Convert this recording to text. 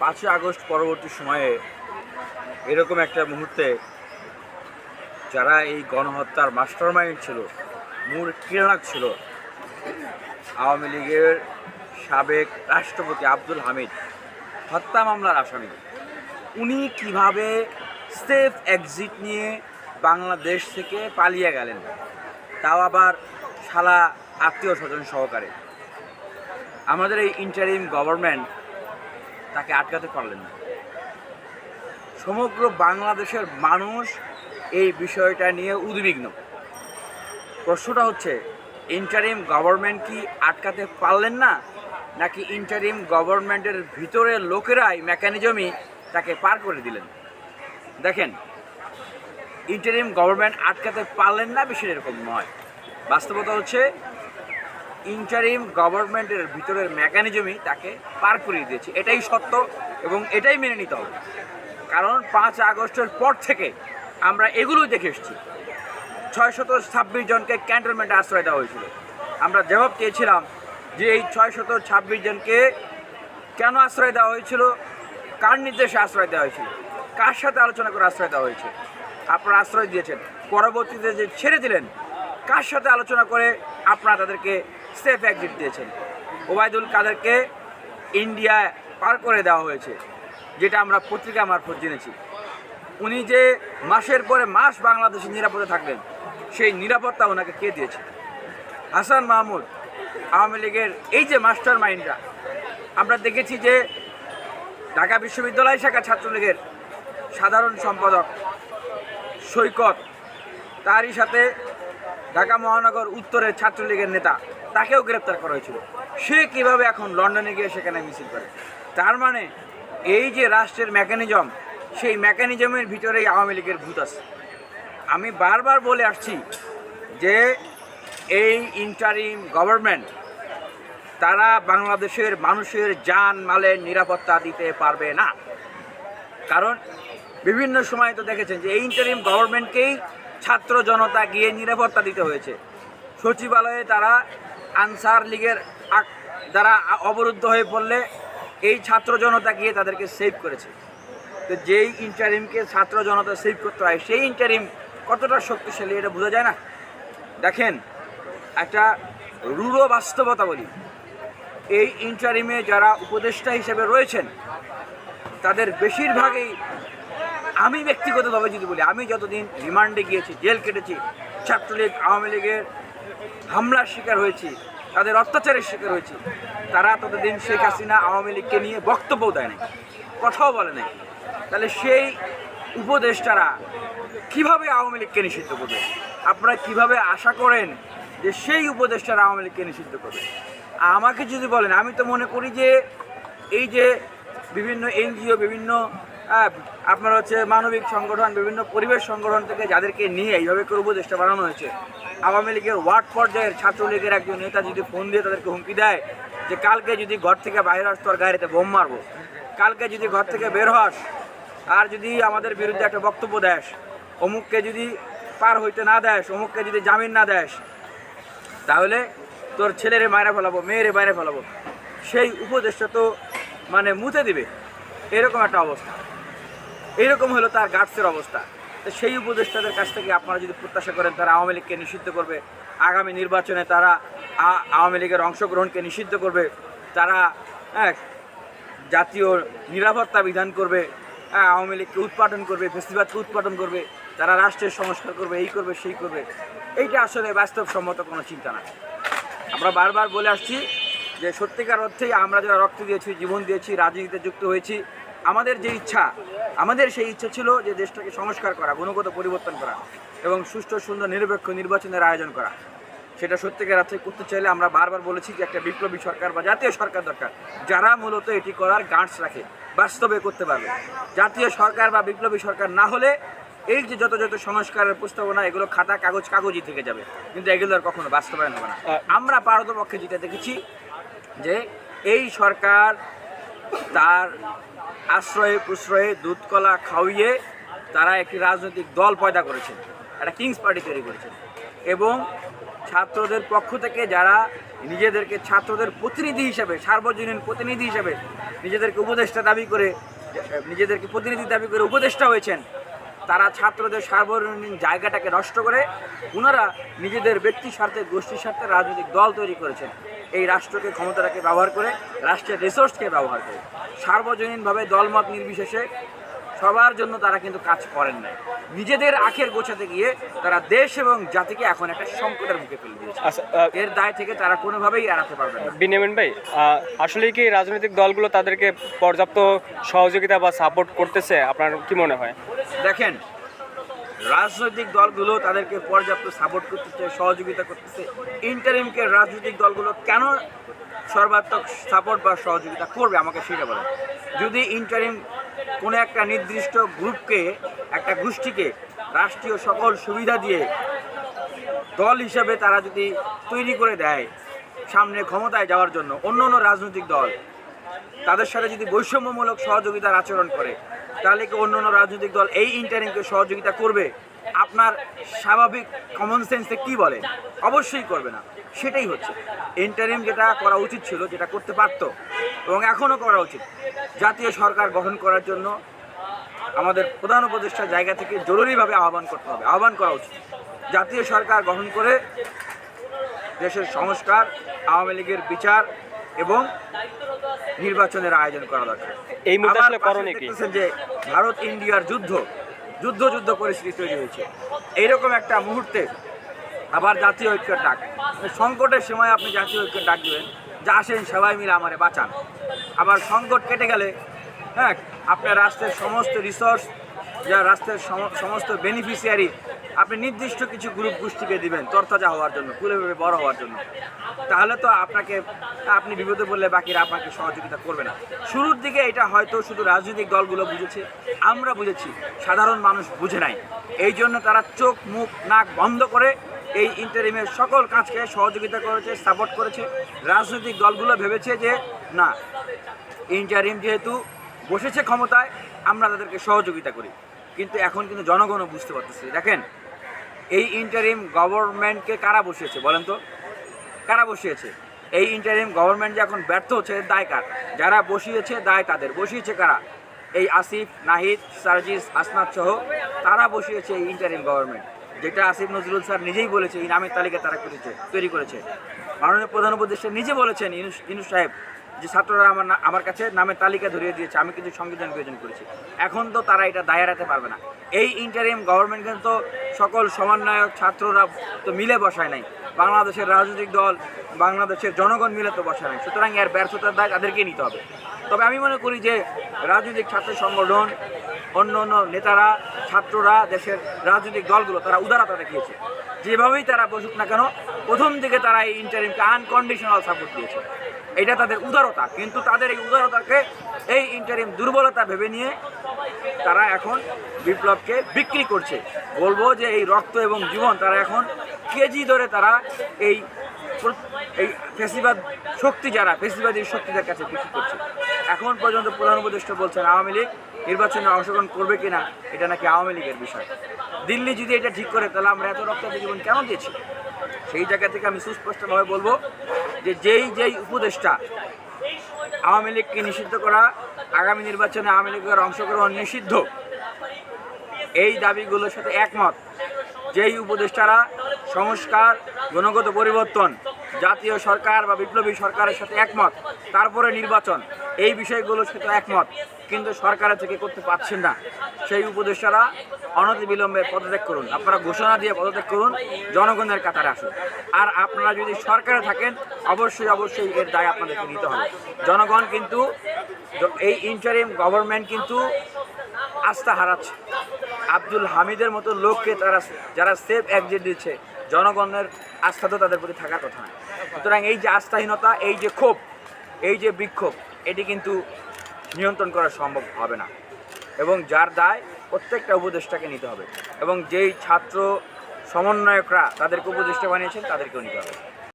পাঁচই আগস্ট পরবর্তী সময়ে এরকম একটা মুহূর্তে যারা এই গণহত্যার মাস্টার মাইন্ড ছিল, মূল ক্রীড়াক ছিল, আওয়ামী লীগের সাবেক রাষ্ট্রপতি আব্দুল হামিদ, হত্যা মামলার আসামি, উনি কীভাবে সেফ এক্সিট নিয়ে বাংলাদেশ থেকে পালিয়ে গেলেন? তাও আবার শালা আত্মীয় স্বজন সহকারে। আমাদের এই ইন্টারিম গভর্নমেন্ট তাকে আটকাতে পারলেন না। সমগ্র বাংলাদেশের মানুষ এই বিষয়টা নিয়ে উদ্বিগ্ন। প্রশ্নটা হচ্ছে ইন্টারিম গভর্নমেন্ট কি আটকাতে পারলেন না, নাকি ইন্টারিম গভর্নমেন্টের ভিতরের লোকেরাই মেকানিজমই তাকে পার করে দিলেন? দেখেন ইন্টারিম গভর্নমেন্ট আটকাতে পারলেন না বেশি এরকম নয়। বাস্তবতা হচ্ছে ইন্টারিম গভর্নমেন্টের ভিতরের মেকানিজমই তাকে পার করিয়ে দিয়েছে। এটাই সত্য এবং এটাই মেনে নিতে হবে। কারণ পাঁচ আগস্টের পর থেকে আমরা এগুলোই দেখে এসেছি। ছয় শত ছাব্বিশ জনকে ক্যান্টনমেন্টে আশ্রয় দেওয়া হয়েছিল। আমরা জবাব চেয়েছিলাম যে এই ছয় শত ছাব্বিশ জনকে কেন আশ্রয় দেওয়া হয়েছিল? কার নির্দেশে আশ্রয় দেওয়া হয়েছিল? কার সাথে আলোচনা করে আশ্রয় দেওয়া হয়েছে? আপনারা আশ্রয় দিয়েছেন। পরবর্তীতে যে ছেড়ে দিলেন, কার সাথে আলোচনা করে আপনারা তাদেরকে সেফ এক্সিট দিয়েছেন। ওবায়দুল কাদেরকে ইন্ডিয়ায় পার করে দেওয়া হয়েছে, যেটা আমরা পত্রিকা মারফত জেনেছি। উনি যে মাসের পরে মাস বাংলাদেশে নিরাপদে থাকবেন, সেই নিরাপত্তা ওনাকে কে দিয়েছে? হাসান মাহমুদ, আওয়ামী লীগের এই যে মাস্টার মাইন্ডরা, আমরা দেখেছি যে ঢাকা বিশ্ববিদ্যালয় শাখা ছাত্রলীগের সাধারণ সম্পাদক সৈকত, তারই সাথে ঢাকা মহানগর উত্তরের ছাত্রলীগের নেতা তাকেও গ্রেপ্তার করা হয়েছিল। সে কীভাবে এখন লন্ডনে গিয়ে সেখানে মিছিল করে? তার মানে এই যে রাষ্ট্রের মেকানিজম সেই মেকানিজমের ভিতরেই আওয়ামী লীগের ভূত আছে। আমি বারবার বলে আসছি যে এই ইন্টারিম গভর্নমেন্ট তারা বাংলাদেশের মানুষের যান, মালের নিরাপত্তা দিতে পারবে না। কারণ বিভিন্ন সময় তো দেখেছেন যে এই ইন্টারিম গভর্নমেন্টকেই ছাত্র জনতা গিয়ে নিরাপত্তা দিতে হয়েছে। সচিবালয়ে তারা আনসার লীগের দ্বারা অবরুদ্ধ হয়ে পড়লে এই ছাত্র জনতা গিয়ে তাদেরকে সেভ করেছে। তো যেই ইন্টারিমকে ছাত্র জনতা সেভ করতে হয়, সেই ইন্টারিম কতটা শক্তিশালী এটা বোঝা যায় না? দেখেন, একটা রূঢ় বাস্তবতা বলি, এই ইন্টারিমে যারা উপদেষ্টা হিসেবে রয়েছেন, তাদের বেশিরভাগই আমি ব্যক্তিগতভাবে যদি বলি, আমি যতদিন রিমান্ডে গিয়েছি, জেল কেটেছি, ছাত্রলীগ, আওয়ামী লীগের হামলার শিকার হয়েছি, তাদের অত্যাচারের শিকার হয়েছি। তারা ততদিন শেখ হাসিনা আওয়ামী লীগকে নিয়ে বক্তব্য দেয় নাই, কথাও বলে নাই। তাহলে সেই উপদেষ্টারা কীভাবে আওয়ামী লীগকে নিষিদ্ধ করবে? আপনারা কীভাবে আশা করেন যে সেই উপদেষ্টারা আওয়ামী লীগকে নিষিদ্ধ করবে? আমাকে যদি বলেন, আমি তো মনে করি যে এই যে বিভিন্ন এনজিও, বিভিন্ন আপনার হচ্ছে মানবিক সংগঠন, বিভিন্ন পরিবেশ সংগঠন থেকে যাদেরকে নিয়ে এইভাবে করে উপদেষ্টা বানানো হয়েছে। আওয়ামী লীগের ওয়ার্ড পর্যায়ের ছাত্রলীগের একজন নেতা যদি ফোন দিয়ে তাদেরকে হুমকি দেয় যে কালকে যদি ঘর থেকে বাইরে আসতো আর গাড়িতে বোম মারবো, কালকে যদি ঘর থেকে বের হস, আর যদি আমাদের বিরুদ্ধে একটা বক্তব্য দেস, অমুককে যদি পার হইতে না দেস, অমুককে যদি জামিন না দেস, তাহলে তোর ছেলেরে মায়েরা ফেলাবো, মেয়েরে বাইরে ফেলাবো। সেই উপদেশটা তো মানে মুতে দিবে। এরকম একটা অবস্থা। এইরকম হলো তার গার্ডসের অবস্থা। তো সেই উপদেষ্টাদের কাছ থেকে আপনারা যদি প্রত্যাশা করেন, তারা আওয়ামী লীগকে নিষিদ্ধ করবে। আগামী নির্বাচনে তারা আওয়ামী লীগের অংশগ্রহণকে নিষিদ্ধ করবে। তারা হ্যাঁ জাতীয় নিরাপত্তা বিধান করবে। হ্যাঁ আওয়ামী লীগকে উৎপাদন করবে ফেস্টিভ্যালকে উৎপাদন করবে। তারা রাষ্ট্রের সংস্কার করবে, এই করবে, সেই করবে। এইটা আসলে বাস্তবসম্মত কোনো চিন্তা না। আমরা বারবার বলে আসছি যে সত্যিকার অর্থেই আমরা যারা রক্ত দিয়েছি, জীবন দিয়েছি, রাজনীতিতে যুক্ত হয়েছি আমাদের যে ইচ্ছা আমাদের সেই ইচ্ছা ছিল যে দেশটাকে সংস্কার করা গুণগত পরিবর্তন করা এবং সুষ্ঠু সুন্দর নিরপেক্ষ নির্বাচনের আয়োজন করা। সেটা সত্যিকার অর্থে করতে চাইলে আমরা বারবার বলেছি যে একটা বিপ্লবী সরকার বা জাতীয় সরকার দরকার যারা মূলত এটি করার গার্ডস রাখে বাস্তবে করতে পারবে। জাতীয় সরকার বা বিপ্লবী সরকার না হলে এই যে যত যত সংস্কারের প্রস্তাবনা এগুলো খাতা কাগজ কাগজই থেকে যাবে। কিন্তু এগুলো আর কখনো বাস্তবায়ন হবে না। আমরা পারতপক্ষে যেটা দেখেছি যে এই সরকার তার আশ্রয়ে প্রশ্রয়ে দুধ, কলা খাওয়িয়ে তারা একটি রাজনৈতিক দল পয়দা করেছেন, একটা কিংস পার্টি তৈরি করেছেন। এবং ছাত্রদের পক্ষ থেকে যারা নিজেদেরকে ছাত্রদের প্রতিনিধি হিসেবে, সার্বজনীন প্রতিনিধি হিসেবে নিজেদেরকে উপদেষ্টা দাবি করে, নিজেদেরকে প্রতিনিধি দাবি করে উপদেষ্টা হয়েছেন, তারা ছাত্রদের সার্বজনীন জায়গাটাকে নষ্ট করে ওনারা নিজেদের ব্যক্তি স্বার্থে, গোষ্ঠী স্বার্থে রাজনৈতিক দল তৈরি করেছেন। এই রাষ্ট্রকে ক্ষমতাটাকে ব্যবহার করে রাষ্ট্রের রিসোর্সকে ব্যবহার করে। সার্বজনীনভাবে দলমত নির্বিশেষে সবার জন্য তারা কিন্তু কাজ করেন নাই। নিজেদের আখের গোছাতে গিয়ে তারা দেশ এবং জাতিকে এখন একটা সংকটের মুখে ফেলে দিয়েছে। আচ্ছা এর দায় থেকে তারা কোনোভাবেই এড়াতে পারবে না। বিনিয়ামিন ভাই আসলে কি রাজনৈতিক দলগুলো তাদেরকে পর্যাপ্ত সহযোগিতা বা সাপোর্ট করতেছে? আপনার কি মনে হয়? দেখেন রাজনৈতিক দলগুলো তাদেরকে পর্যাপ্ত সাপোর্ট করতেছে, সহযোগিতা করতেছে। ইন্টারিমকে রাজনৈতিক দলগুলো কেন সর্বাত্মক সাপোর্ট বা সহযোগিতা করবে, আমাকে সেটা বলেন। যদি ইন্টারিম কোনো একটা নির্দিষ্ট গ্রুপকে, একটা গোষ্ঠীকে রাষ্ট্রীয় সকল সুবিধা দিয়ে দল হিসেবে তারা যদি তৈরি করে দেয় সামনে ক্ষমতায় যাওয়ার জন্য, অন্য অন্য রাজনৈতিক দল তাদের সাথে যদি বৈষম্যমূলক সহযোগিতার আচরণ করে তাহলে কি অন্য অন্য রাজনৈতিক দল এই ইন্টারিমকে সহযোগিতা করবে? আপনার স্বাভাবিক কমন সেন্সে কি বলে? অবশ্যই করবে না। সেটাই হচ্ছে। ইন্টারিম যেটা করা উচিত ছিল, যেটা করতে পারতো এবং এখনও করা উচিত। জাতীয় সরকার গঠন করার জন্য আমাদের প্রধান উপদেষ্টার জায়গা থেকে জরুরিভাবে আহ্বান করতে হবে। আহ্বান করা উচিত। জাতীয় সরকার গঠন করে দেশের সংস্কার, আওয়ামী লীগের বিচার এবং নির্বাচনের আয়োজন করা দরকার। এই মুহূর্তে আবার আসলে করণীয় কি? যে ভারত ইন্ডিয়ার যুদ্ধ যুদ্ধ যুদ্ধ পরিস্থিতি তৈরি হয়েছে। এইরকম একটা মুহূর্তে আবার জাতীয় ঐক্যের ডাক। সংকটের সময় আপনি জাতীয় ঐক্যের ডাক দেবেন যে আসেন সবাই মিলে আমারে বাঁচান। আবার সংকট কেটে গেলে হ্যাঁ আপনার রাষ্ট্রের সমস্ত রিসোর্স যা রাষ্ট্রের সম- সমস্ত বেনিফিশিয়ারি আপনি নির্দিষ্ট কিছু গ্রুপ গোষ্ঠীকে দিবেন, তরতাজা হওয়ার জন্য ফুলে বড় হওয়ার জন্য। তাহলে তো আপনাকে, আপনি বিপদে পড়লে বাকিরা আপনাকে সহযোগিতা করবে না। শুরুর দিকে এটা হয়তো শুধু রাজনৈতিক দলগুলো বুঝেছে, আমরা বুঝেছি, সাধারণ মানুষ বুঝে নাই। এই জন্য তারা চোখ, মুখ, নাক বন্ধ করে এই ইন্টারিমের সকল কাজকে সহযোগিতা করেছে সাপোর্ট করেছে। রাজনৈতিক দলগুলো ভেবেছে যে, না ইন্টারিম যেহেতু বসেছে ক্ষমতায়, আমরা তাদেরকে সহযোগিতা করি। কিন্তু এখন কিন্তু জনগণও বুঝতে পারতেছে। দেখেন এই ইন্টারিম গভর্নমেন্টকে কারা বসিয়েছে বলেন তো? কারা বসিয়েছে? এই ইন্টারিম গভর্নমেন্ট যে এখন ব্যর্থ হচ্ছে দায় কার? যারা বসিয়েছে, দায় তাদের বসিয়েছে কারা? এই আসিফ, নাহিদ, সার্জিস, আসনাদ সহ তারা বসিয়েছে এই ইন্টারিম গভর্নমেন্ট যেটা আসিফ নজরুল স্যার নিজেই বলেছে, এই নামের তালিকা তারা করেছে, তৈরি করেছে। মাননীয় প্রধান উপদেষ্টা নিজে বলেছেন, ইনুস ইনুস সাহেব যে ছাত্ররা আমার আমার কাছে নামের তালিকা ধরিয়ে দিয়েছে, আমি কিন্তু সংবিধান বিয়োজন করেছি। এখন তো তারা এটা দায় এড়াতে পারবে না। এই ইন্টারিম গভর্নমেন্ট কিন্তু সকল সমন্বয়ক ছাত্ররা তো মিলে বসায় নাই। বাংলাদেশের রাজনৈতিক দল, বাংলাদেশের জনগণ মিলে তো বসায় নাই। সুতরাং এর ব্যর্থতার দায় তাদেরকেই নিতে হবে। তবে আমি মনে করি যে রাজনৈতিক ছাত্র সংগঠন অন্য অন্য নেতারা, ছাত্ররা, দেশের রাজনৈতিক দলগুলো, তারা উদারতা দেখিয়েছে। যেভাবেই তারা বসুক না কেন, প্রথম দিকে তারা এই ইন্টারিমকে আনকন্ডিশনাল সাপোর্ট দিয়েছে। এটা তাদের উদারতা, কিন্তু তাদের এই উদারতাকে, এই ইন্টারিম দুর্বলতা ভেবে নিয়ে তারা এখন বিপ্লবকে বিক্রি করছে। বলব যে এই রক্ত এবং জীবন তারা এখন কেজি ধরে তারা এই এই ফেসিবাদ শক্তি যারা, ফেসিবাদী শক্তিদের কাছে বিক্রি করছে। এখন পর্যন্ত প্রধান উপদেষ্টা বলছেন, আওয়ামী লীগ নির্বাচনে অংশগ্রহণ করবে কিনা, এটা নাকি আওয়ামী লীগের বিষয়। দিল্লি যদি এটা ঠিক করে, তাহলে আমরা এত রক্তাক্ত জীবন কেন দিয়েছি? সেই জায়গা থেকে আমি সুস্পষ্টভাবে বলব যে যেই যেই উপদেষ্টা আওয়ামী লীগকে নিষিদ্ধ করা, আগামী নির্বাচনে আওয়ামী লীগের অংশগ্রহণ নিষিদ্ধ, এই দাবিগুলোর সাথে একমত। যেই উপদেষ্টারা সংস্কার, গুণগত পরিবর্তন জাতীয় সরকার বা বিপ্লবী সরকারের সাথে একমত, তারপরে নির্বাচন, এই বিষয়গুলোর সাথে একমত, কিন্তু সরকারের থেকে করতে পারছেন না। সেই উপদেষ্টারা অনতি বিলম্বে পদত্যাগ করুন। আপনারা ঘোষণা দিয়ে পদত্যাগ করুন, জনগণের কাতারে আসুন। আর আপনারা যদি সরকারে থাকেন, অবশ্যই অবশ্যই এর দায় আপনাদেরকে নিতে হবে। জনগণ কিন্তু, এই ইন্টারিম গভর্নমেন্ট কিন্তু আস্থা হারাচ্ছে। আব্দুল হামিদের মতো লোককে তারা, যারা সেফ এক্সিট দিচ্ছে জনগণের আস্থা তো তাদের প্রতি থাকার কথা না। সুতরাং এই যে আস্থাহীনতা, এই যে ক্ষোভ, এই যে বিক্ষোভ, এটি কিন্তু নিয়ন্ত্রণ করা সম্ভব হবে না। এবং যার দায় প্রত্যেকটা উপদেষ্টাকে নিতে হবে। এবং যেই ছাত্র সমন্বয়করা তাদেরকে উপদেষ্টা বানিয়েছেন, তাদেরকেও নিতে হবে।